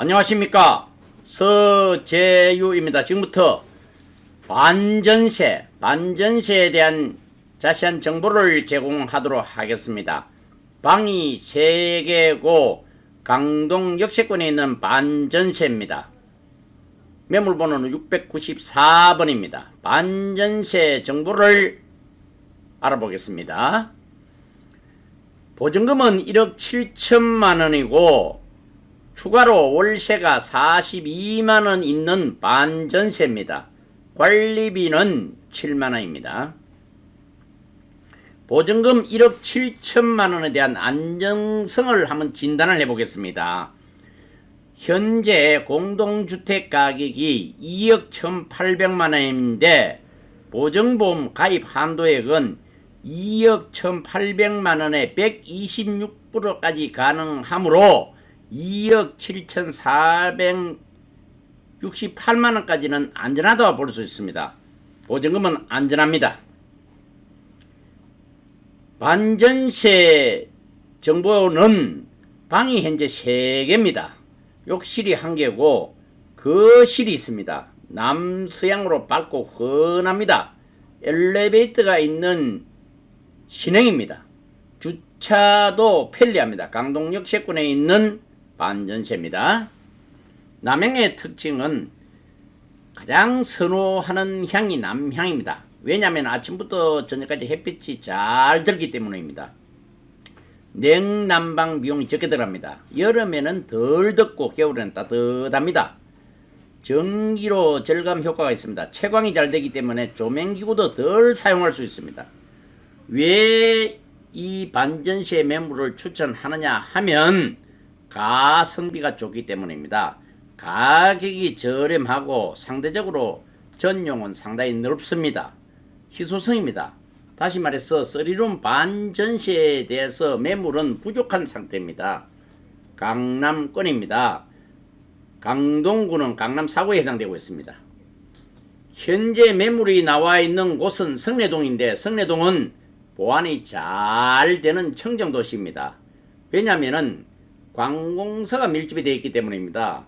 안녕하십니까 서재유입니다. 지금부터 반전세, 반전세에 대한 자세한 정보를 제공하도록 하겠습니다. 방이 3개고 강동 역세권에 있는 반전세입니다. 매물번호는 694번입니다. 반전세 정보를 알아보겠습니다. 보증금은 1억 7천만 원이고 추가로 월세가 42만 원 있는 반전세입니다. 관리비는 7만 원입니다. 보증금 1억 7천만 원에 대한 안정성을 한번 진단을 해보겠습니다. 현재 공동주택 가격이 2억 1,800만 원인데 보증보험 가입 한도액은 2억 1,800만 원에 126%까지 가능하므로 2억 7,468만 원까지는 안전하다고 볼 수 있습니다. 보증금은 안전합니다. 반전세 정보는 방이 현재 3개입니다. 욕실이 1개고 거실이 있습니다. 남서향으로 밝고 흔합니다. 엘리베이터가 있는 신행입니다. 주차도 편리합니다. 강동역 세권에 있는 반전세입니다. 남향의 특징은 가장 선호하는 향이 남향입니다. 왜냐하면 아침부터 저녁까지 햇빛이 잘 들기 때문입니다. 냉난방 비용이 적게 들어갑니다. 여름에는 덜 덥고 겨울에는 따뜻합니다. 전기로 절감 효과가 있습니다. 채광이 잘 되기 때문에 조명기구도 덜 사용할 수 있습니다. 왜 이 반전세 매물을 추천하느냐 하면 가성비가 좋기 때문입니다. 가격이 저렴하고 상대적으로 전용은 상당히 넓습니다. 희소성입니다. 다시 말해서 쓰리룸 반전세에 대해서 매물은 부족한 상태입니다. 강남권입니다. 강동구는 강남 4구에 해당되고 있습니다. 현재 매물이 나와 있는 곳은 성내동인데 성내동은 보안이 잘 되는 청정도시입니다. 왜냐하면 관공서가 밀집이 되어 있기 때문입니다.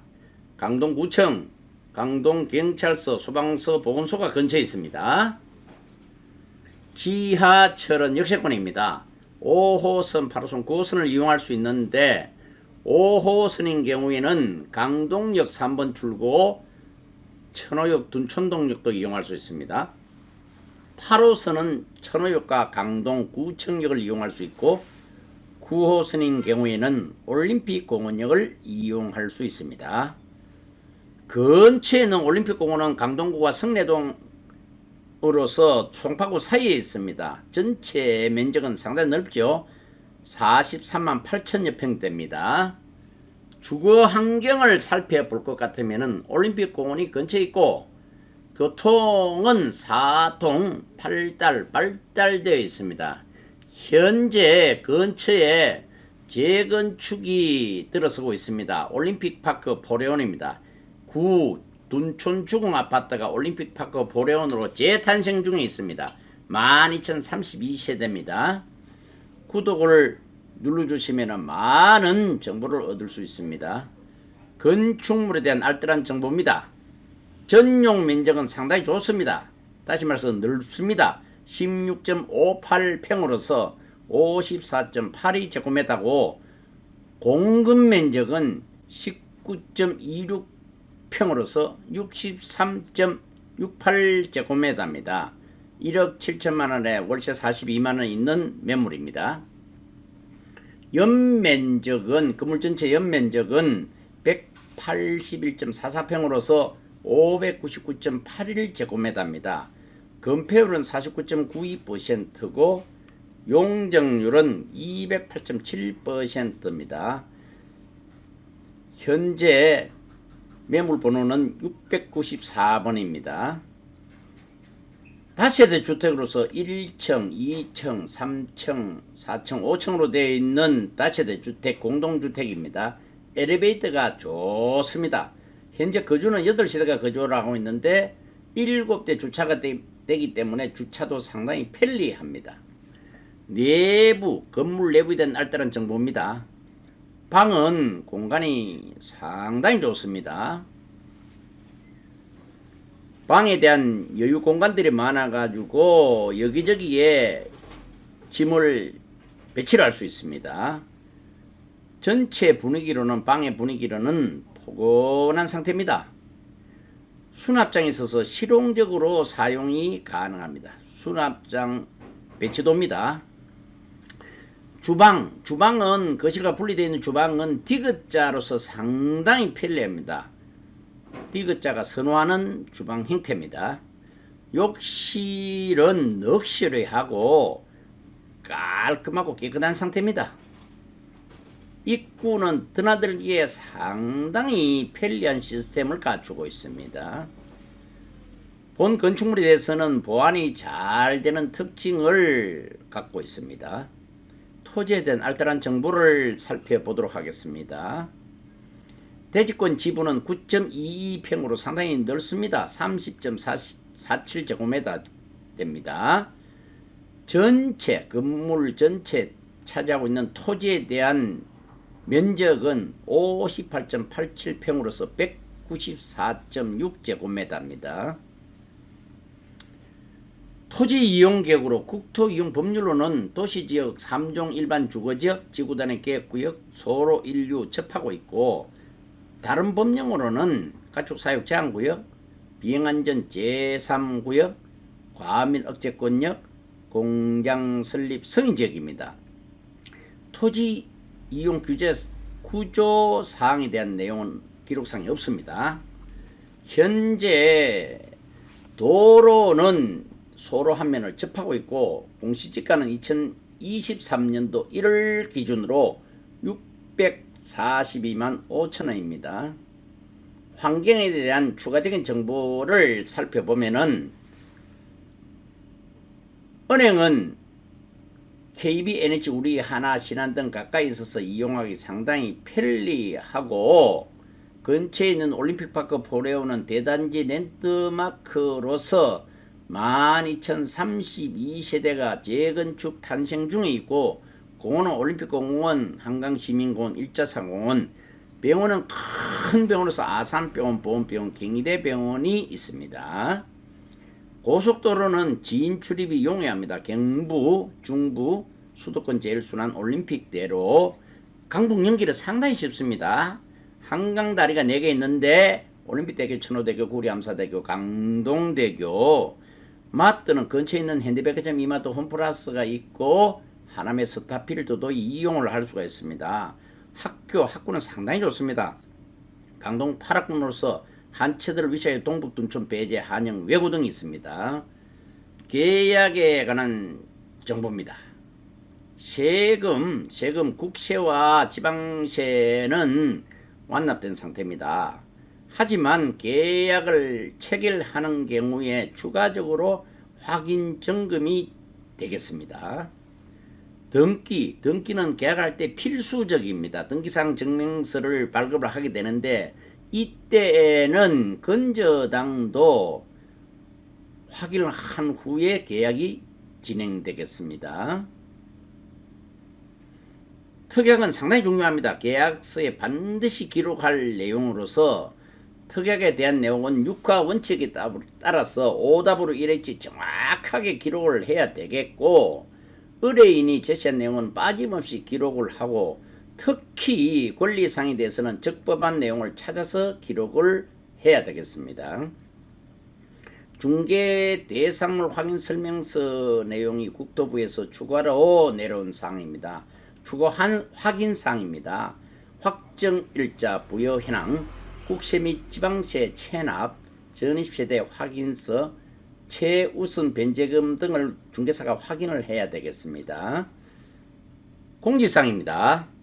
강동구청, 강동경찰서, 소방서, 보건소가 근처에 있습니다. 지하철은 역세권입니다. 5호선, 8호선, 9호선을 이용할 수 있는데 5호선인 경우에는 강동역 3번 출구, 천호역, 둔촌동역도 이용할 수 있습니다. 8호선은 천호역과 강동 구청역을 이용할 수 있고 9호선인 경우에는 올림픽 공원역을 이용할 수 있습니다. 근처에 있는 올림픽 공원은 강동구와 성내동 으로서 송파구 사이에 있습니다. 전체 면적은 상당히 넓죠. 43만 8천여 평대입니다. 주거 환경을 살펴볼 것 같으면 올림픽 공원이 근처에 있고 교통은 4통 8달 발달되어 있습니다. 현재 근처에 재건축이 들어서고 있습니다. 올림픽 파크 포레온입니다. 구 둔촌 주공 아파트가 올림픽 파크 보레온으로 재탄생 중에 있습니다. 12,032세대입니다. 구독을 눌러주시면 많은 정보를 얻을 수 있습니다. 건축물에 대한 알뜰한 정보입니다. 전용 면적은 상당히 좋습니다. 다시 말해서 넓습니다. 16.58평으로서 54.82제곱미터고 공급 면적은 19.26 평으로서 63.68제곱미터입니다. 1억 7천만 원에 월세 42만 원 있는 매물입니다. 연면적은 건물 전체 연면적은 181.44평으로서 599.81제곱미터입니다. 건폐율은 49.92%고 용적률은 208.7%입니다. 현재 매물 번호는 694번입니다. 다세대 주택으로서 1층, 2층, 3층, 4층, 5층으로 되어 있는 다세대 주택 공동주택입니다. 엘리베이터가 좋습니다. 현재 거주는 8세대가 거주를 하고 있는데 7대 주차가 되, 기 때문에 주차도 상당히 편리합니다. 내부, 건물 내부에 대한 알뜰한 정보입니다. 방은 공간이 상당히 좋습니다. 방에 대한 여유 공간들이 많아가지고 여기저기에 짐을 배치를 할 수 있습니다. 전체 분위기로는 방의 분위기로는 포근한 상태입니다. 수납장에 있어서 실용적으로 사용이 가능합니다. 수납장 배치도입니다. 주방, 주방은 거실과 분리되어 있는 주방은 디귿자로서 상당히 편리합니다. 디귿자가 선호하는 주방 형태입니다. 욕실은 넉실하고 깔끔하고 깨끗한 상태입니다. 입구는 드나들기에 상당히 편리한 시스템을 갖추고 있습니다. 본 건축물에 대해서는 보안이 잘 되는 특징을 갖고 있습니다. 대한 알뜰한 정보를 살펴보도록 하겠습니다. 대지권 지분은 9.22평으로 상당히 넓습니다. 30.47제곱미터 됩니다. 전체 건물 전체 차지하고 있는 토지에 대한 면적은 58.87평으로서 194.6제곱미터입니다. 토지 이용 계획으로 국토 이용 법률로는 도시 지역 3종 일반 주거 지역, 지구단위 계획 구역, 소로 인류 접하고 있고 다른 법령으로는 가축 사육 제한 구역, 비행안전 제3 구역, 과밀 억제권역, 공장 설립 승인지역입니다. 토지 이용 규제 구조 사항에 대한 내용은 기록상에 없습니다. 현재 도로는 소로 한 면을 접하고 있고 공시지가는 2023년도 1월 기준으로 642만 5천 원입니다. 환경에 대한 추가적인 정보를 살펴보면은 은행은 KB NH 우리 하나 신한 등 가까이 있어서 이용하기 상당히 편리하고 근처에 있는 올림픽파크 포레오는 대단지 랜드마크로서 12,032세대가 재건축 탄생 중에 있고 공원은 올림픽공원, 한강시민공원, 일자상공원, 병원은 큰 병원으로서 아산병원, 보험병원, 경희대 병원이 있습니다. 고속도로는 지인 출입이 용이합니다. 경부, 중부, 수도권 제일 순환 올림픽대로 강북 연기는 상당히 쉽습니다. 한강 다리가 4개 있는데 올림픽대교, 천호대교, 구리암사대교, 강동대교 마트는 근처에 있는 핸디백화점 이마트 홈플러스가 있고 하남의 스타필드도 이용을 할 수가 있습니다. 학교, 학구는 상당히 좋습니다. 강동 파락군으로서 한체들 위치하여 동북 둔촌 배제 한영 외구 등이 있습니다. 계약에 관한 정보입니다. 세금, 세금 국세와 지방세는 완납된 상태입니다. 하지만 계약을 체결하는 경우에 추가적으로 확인 점검이 되겠습니다. 등기, 등기는 계약할 때 필수적입니다. 등기상 증명서를 발급을 하게 되는데 이때에는 건저당도 확인을 한 후에 계약이 진행되겠습니다. 특약은 상당히 중요합니다. 계약서에 반드시 기록할 내용으로서 특약에 대한 내용은 육하 원칙에 따라서 오답으로 이랬지 정확하게 기록을 해야 되겠고 의뢰인이 제시한 내용은 빠짐없이 기록을 하고 특히 권리상에 대해서는 적법한 내용을 찾아서 기록을 해야 되겠습니다. 중개 대상물 확인 설명서 내용이 국토부에서 추가로 내려온 사항입니다. 추가한 확인 사항입니다. 확정 일자 부여 현황, 국세 및 지방세 체납, 전입세대 확인서, 최우선 변제금 등을 중개사가 확인을 해야 되겠습니다. 공지사항입니다.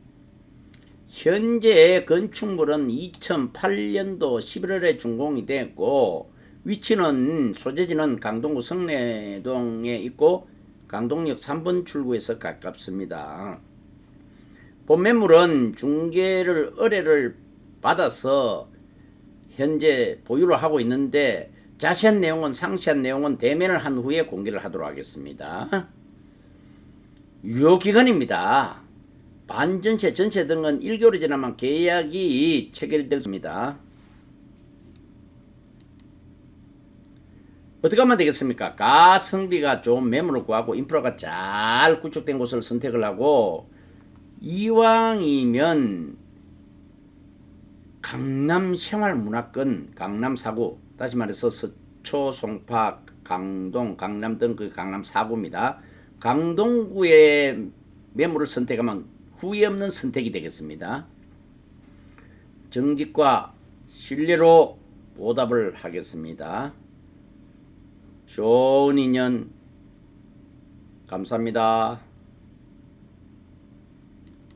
현재 건축물은 2008년도 11월에 준공이 됐고 위치는 소재지는 강동구 성내동에 있고 강동역 3번 출구에서 가깝습니다. 본 매물은 중개를 의뢰를 받아서 현재 보유를 하고 있는데 자세한 내용은 상세한 내용은 대면을 한 후에 공개를 하도록 하겠습니다. 유효 기간입니다. 반전세, 전세 등은 1개월이 지나면 계약이 체결됩니다. 어떻게 하면 되겠습니까? 가성비가 좋은 매물을 구하고 인프라가 잘 구축된 곳을 선택을 하고 이왕이면 강남 생활문화권, 강남 사구, 다시 말해서 서초, 송파, 강동, 강남 등 그 강남 사구입니다. 강동구의 매물을 선택하면 후회 없는 선택이 되겠습니다. 정직과 신뢰로 보답을 하겠습니다. 좋은 인연 감사합니다.